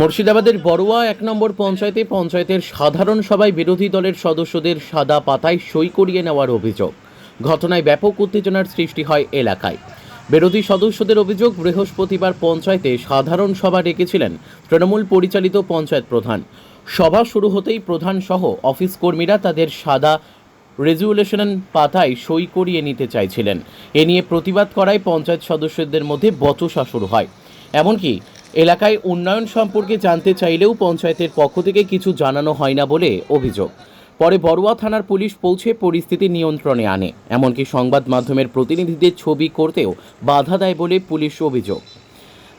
মুর্শিদাবাদের বড়ুয়া এক নম্বর পঞ্চায়েতে পঞ্চায়েতের সাধারণ সভায় বিরোধী দলের সদস্যদের সাদা পাতায় সই করিয়ে নেওয়ার অভিযোগ। ঘটনায় ব্যাপক উত্তেজনার সৃষ্টি হয় এলাকায়। বিরোধী সদস্যদের অভিযোগ, বৃহস্পতিবার পঞ্চায়েতে সাধারণ সভা ডেকেছিলেন তৃণমূল পরিচালিত পঞ্চায়েত প্রধান। সভা শুরু হতেই প্রধান সহ অফিস কর্মীরা তাদের সাদা রেজুলেশন পাতায় সই করিয়ে নিতে চাইছিলেন। এ নিয়ে প্রতিবাদ করায় পঞ্চায়েত সদস্যদের মধ্যে বচসা শুরু হয়। এমনকি এলাকায় উন্নয়ন সম্পর্কে জানতে চাইলেও পঞ্চায়েতের পক্ষ থেকে কিছু জানানো হয় না বলে অভিযোগ। পরে বড়ুয়া থানার পুলিশ পৌঁছে পরিস্থিতি নিয়ন্ত্রণে আনে। এমনকি সংবাদ মাধ্যমের প্রতিনিধিদের ছবি করতেও বাধা দেয় বলে পুলিশ অভিযোগ।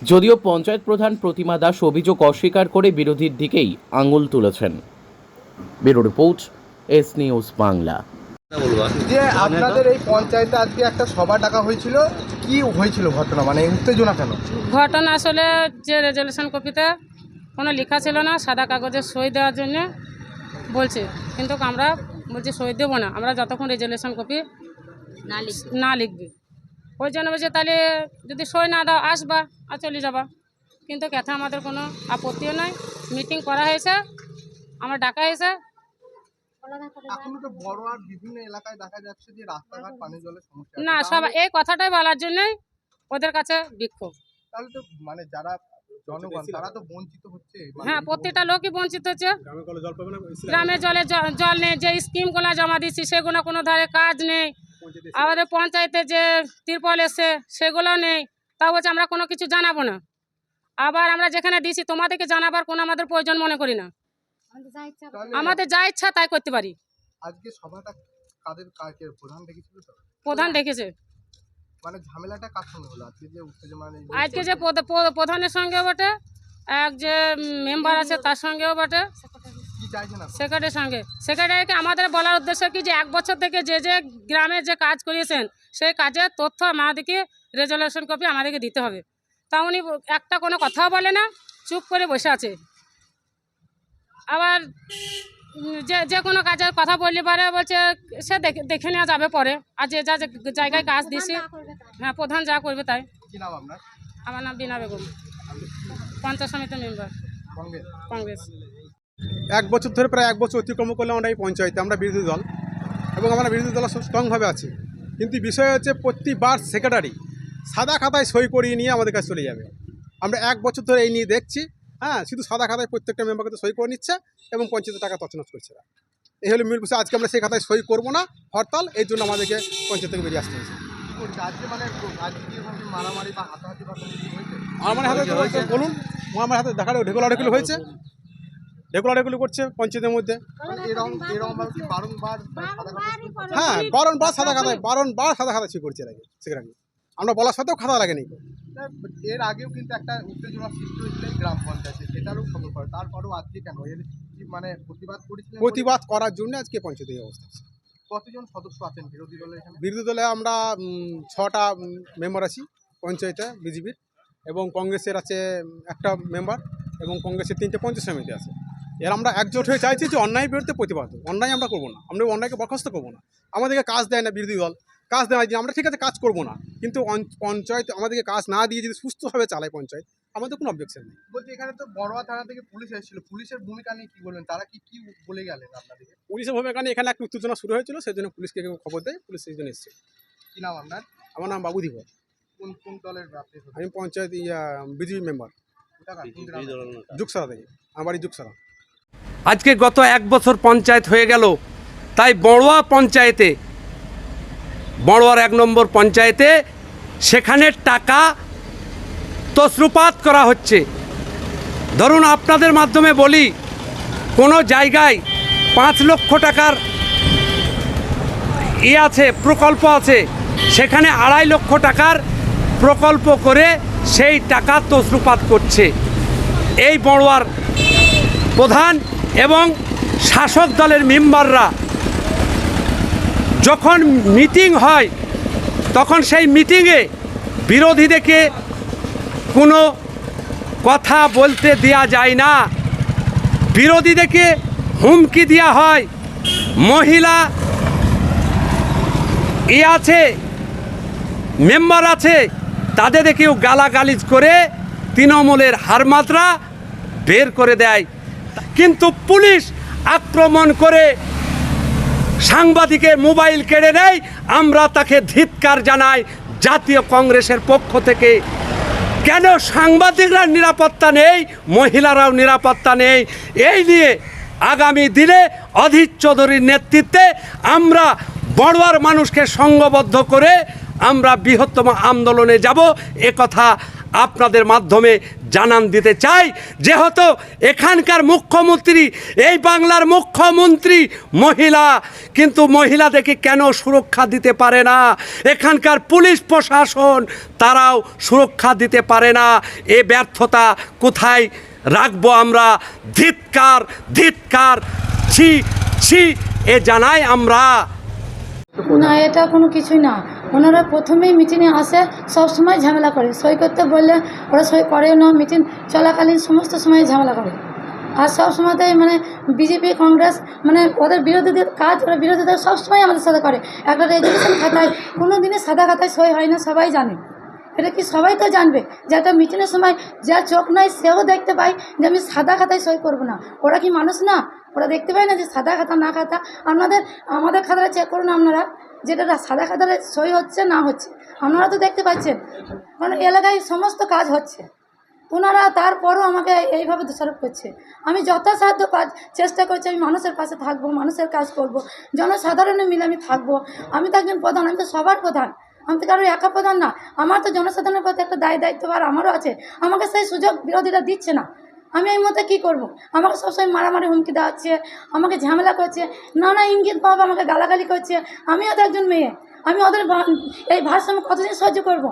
যদিও পঞ্চায়েত প্রধান প্রতিমা দাস অভিযোগ অস্বীকার করে বিরোধীর দিকেই আঙুল তুলেছেন। Bureau report, S news Bangla. যে আপনাদের এই পঞ্চায়েতে আজকে একটা সভা ডাকা হয়েছিল কি হয়েছিল ঘটনা? মানে উত্তেজনা কেন? ঘটনা আসলে যে রেজলিউশন কপিতে কোনো লেখা ছিল না সাদা কাগজে সই দেওয়ার জন্য বলছে। কিন্তু আমরা বলছি সই দেবো না আমরা যতক্ষণ রেজলিউশন কপি না লিখ না লিখবি। ওই জন্য বলছে তাহলে যদি সই না দাও আসবা আর চলে যাবা। কিন্তু কথা আমাদের কোনো আপত্তিও নাই। মিটিং করা হয়েছে আমরা ডাকা হয়েছে এখনও তো বড় আর বিভিন্ন এলাকায় দেখা যাচ্ছে যে রাস্তাঘাট পানি জলের সমস্যা না সব এই কথাটাই বলার জন্যই ওদের কাছে বিক্ষোভ। তাহলে তো মানে যারা জনগণ তারা তো বঞ্চিত হচ্ছে। মানে হ্যাঁ প্রত্যেকটা লোকই বঞ্চিত হচ্ছে। গ্রামে জলে জল নেই যে স্কিমগুলো জমা দিচ্ছি সেগুলো কোনো ধারে কাজ নেই। আমাদের পঞ্চায়েতে যে তিরপল এসছে সেগুলো নেই। তা বলছে আমরা কোনো কিছু জানাব না। আবার আমরা যেখানে দিছি তোমাদেরকে জানাবার কোনো আমাদের প্রয়োজন মনে করি না। আমাদের যা ইচ্ছা তাই করতে পারি। আজকে সভাটা কাদের কাকে? প্রধান ডেকেছিল তো? প্রধান ডেকেছে। মানে ঝামেলাটা কার সঙ্গে হলো? আজকে যে উত্তেজনা আজকে যে প্রধানের সঙ্গে বটে এক যে মেম্বার আছে তার সঙ্গেও বটে। সেক্রেটারির সঙ্গে। সেক্রেটারিকে আমাদের বলার উদ্দেশ্য কি যে এক বছর থেকে যে যে গ্রামে যে কাজ করিয়েছেন সেই কাজের তথ্য আমাদেরকে রেজলিউশন কপি আমাদেরকে দিতে হবে। তা উনি একটা কোনো কথাও বলে না চুপ করে বসে আছে। আবার যে যে কোনো কাজের কথা বললে পারে বলছে সে দেখে দেখে নেওয়া যাবে পরে। আর যে যা যে জায়গায় কাজ দিছি হ্যাঁ প্রধান যা করবে তাই। কি নাম আপনার? আমার নাম বিনা বেগম। পঞ্চায়েত সমিতির মেম্বার কংগ্রেস। কংগ্রেস। এক বছর ধরে প্রায় এক বছর অতিক্রম করলে আমরা এই পঞ্চায়েতে আমরা বিরোধী দল। এবং আমরা বিরোধী দল স্ট্রংভাবে আছি। কিন্তু বিষয় হচ্ছে প্রতিবার সেক্রেটারি সাদা খাতায় সই করিয়ে নিয়ে আমাদের কাছে চলে যাবে। আমরা এক বছর ধরে এই নিয়ে দেখছি। হ্যাঁ শুধু সাদা খাতায় প্রত্যেকটা মেম্বারকে সই করে নিচ্ছে এবং পঞ্চায়েতের টাকা তছনছ করছে না এই হলো মূল বিষয়। আজকে আমরা সেই খাতায় সই করব না হরতাল এই জন্য আমাদেরকে পঞ্চায়েত থেকে বেরিয়ে আসতে হয়েছে। আজকে মানে আমার হাতে বলুন আমার হাতে দেখা ঢেকুলা ঢেকুলি হয়েছে। ঢেকুলা ঢেকুলি করছে পঞ্চায়েতের মধ্যে। হ্যাঁ বারণ বারংবার সাদা খাতায় বারণ বার সাদা খাতায় খাতা ছিল করছে সেখানে আমরা বলার সাথেও খাতা লাগেনি। এর আগেও কিন্তু একটা উত্তেজনা সৃষ্টি হয়েছিল গ্রাম পঞ্চায়েতে সেটারও খবর পড়ে তারপরেও আজকে কেন? এর মানে প্রতিবাদ করেছিলেন প্রতিবাদ করার জন্য আজকে পঞ্চায়েত এই অবস্থা। কতজন সদস্য আছেন বিরোধী দলের এখানে? বিরোধী দলে আমরা ছটা মেম্বার আছি পঞ্চায়েতে বিজেপির এবং কংগ্রেসের আছে একটা মেম্বার এবং কংগ্রেসের তিনটে পঞ্চায়েত সমিতি আছে। এর আমরা একজোট হয়ে চাইছি যে অন্যায় বিরুদ্ধে প্রতিবাদ। অন্যায় আমরা করব না। আমরা অন্যায়কে বরখাস্ত করব না। আমাদেরকে কাজ দেয় না বিরোধী দল। কাজ দেয় না যে আমরা ঠিক আছে কাজ করব না। কিন্তু পঞ্চায়েত আমাদেরকে কাজ না দিয়ে যদি সুস্থভাবে চালায় পঞ্চায়েত আমাদের কোনো অবজেকশন নেই। বলছি এখানে তো বড়োয়া থানা থেকে পুলিশ এসেছিল। পুলিশের ভূমিকা নিয়ে কি বললেন তারা কি কি বলে গেলেন আপনাদেরকে? পুলিশের ভূমিকা নিয়ে এখানে একটা উত্তেজনা শুরু হয়েছিল সেই জন্য পুলিশকে কেউ খবর দেয় পুলিশ সেই জন্য এসেছে। কি নাম আপনার? আমার নাম বাবু ধীবর কোন কোন দলের আপনি? আমি পঞ্চায়েত ইয়া বিজেপি মেম্বার যুগসারা থেকে। আমার বাড়ি যুগসারা। আজকে গত এক বছর পঞ্চায়েত হয়ে গেল। তাই বড়োয়া পঞ্চায়েতে বড়োয়ার এক নম্বর পঞ্চায়েতে সেখানে টাকা তসরুপাত করা হচ্ছে। ধরুন আপনাদের মাধ্যমে বলি, কোনো জায়গায় পাঁচ লক্ষ টাকার ই আছে, প্রকল্প আছে, সেখানে আড়াই লক্ষ টাকার প্রকল্প করে সেই টাকা তসরুপাত করছে। এই বড়োয়ার প্রধান এবং শাসক দলের মেম্বাররা যখন মিটিং হয়, তখন সেই মিটিংয়ে বিরোধীদেরকে কোনো কথা বলতে দেয়া যায় না। বিরোধীদেরকে হুমকি দেওয়া হয়। মহিলা ই আছে, মেম্বার আছে তাদের তাদেরকেও গালাগালিজ করে তৃণমূলের হারমাত্রা বের করে দেয়। কিন্তু পুলিশ আক্রমণ করে সাংবাদিকের মোবাইল কেড়ে নেয়, আমরা তাকে ধিৎকার জানাই, জাতীয় কংগ্রেসের পক্ষ থেকে। কেন সাংবাদিকরা নিরাপত্তা নেই, মহিলারাও নিরাপত্তা নেই? এই নিয়ে আগামী দিনে অধীর চৌধুরীর নেতৃত্বে আমরা বড়ুয়ার মানুষকে সঙ্গবদ্ধ করে আমরা বৃহত্তম আন্দোলনে যাব। এ কথা আপনাদের মাধ্যমে জানান দিতে চাই। যেহেতু এখানকার মুখ্যমন্ত্রী, এই বাংলার মুখ্যমন্ত্রী মহিলা, কিন্তু মহিলাদেরকে কেন সুরক্ষা দিতে পারে না? এখানকার পুলিশ প্রশাসন তারাও সুরক্ষা দিতে পারে না। এ ব্যর্থতা কোথায় রাখব আমরা? ধিৎকার ধিৎকার, ছি ছি, এ জানাই আমরা। না এটা কোনো কিছুই না। ওনারা প্রথমেই মিটিংয়ে আসে সব সময় ঝামেলা করে। সই করতে বললে ওরা সই করেও না মিটিং চলাকালীন সমস্ত সময় ঝামেলা করে। আর সব সময়তেই মানে বিজেপি কংগ্রেস মানে ওদের বিরোধীদের কাজ ওরা বিরোধীদের সব সময় আমাদের সাথে করে। একটা রেজলিউশন খাতায় কোনো দিনে সাদা খাতায় সই হয় না সবাই জানে। এটা কি সবাই তো জানবে যে একটা মিটিংয়ের সময় যার চোখ নাই সেও দেখতে পায় যে আমি সাদা খাতায় সই করব না। ওরা কি মানুষ না? ওরা দেখতে পায় না যে সাদা খাতা, না খাতা। আপনাদের আমাদের খাতাটা চেক করুন আপনারা, যেটা সাদা খাতারে সই হচ্ছে, না হচ্ছে। আপনারা তো দেখতে পাচ্ছেন, কারণ এলাকায় সমস্ত কাজ হচ্ছে। ওনারা তারপরও আমাকে এইভাবে দোষারোপ করছে। আমি যথাসাধ্য কাজ চেষ্টা করছি, আমি মানুষের পাশে থাকব, মানুষের কাজ করব, জনসাধারণের মিলে আমি থাকব। আমি তো একজন প্রধান, আমি তো সবার প্রধান। আমি তো কারোর একা প্রধান না। আমার তো জনসাধারণের প্রতি একটা দায় দায়িত্ব আর আমারও আছে। আমাকে সেই সুযোগ বিরোধীরা দিচ্ছে না। আমি এই মতো কী করব? আমাকে সবসময় মারামারি হুমকি দেওয়া হচ্ছে, আমাকে ঝামেলা করছে, নানা ইঙ্গিত পাব আমাকে গালাগালি করছে। আমিও তো একজন মেয়ে, আমি ওদের এই ভারসাম্য কতদিন সহ্য করব?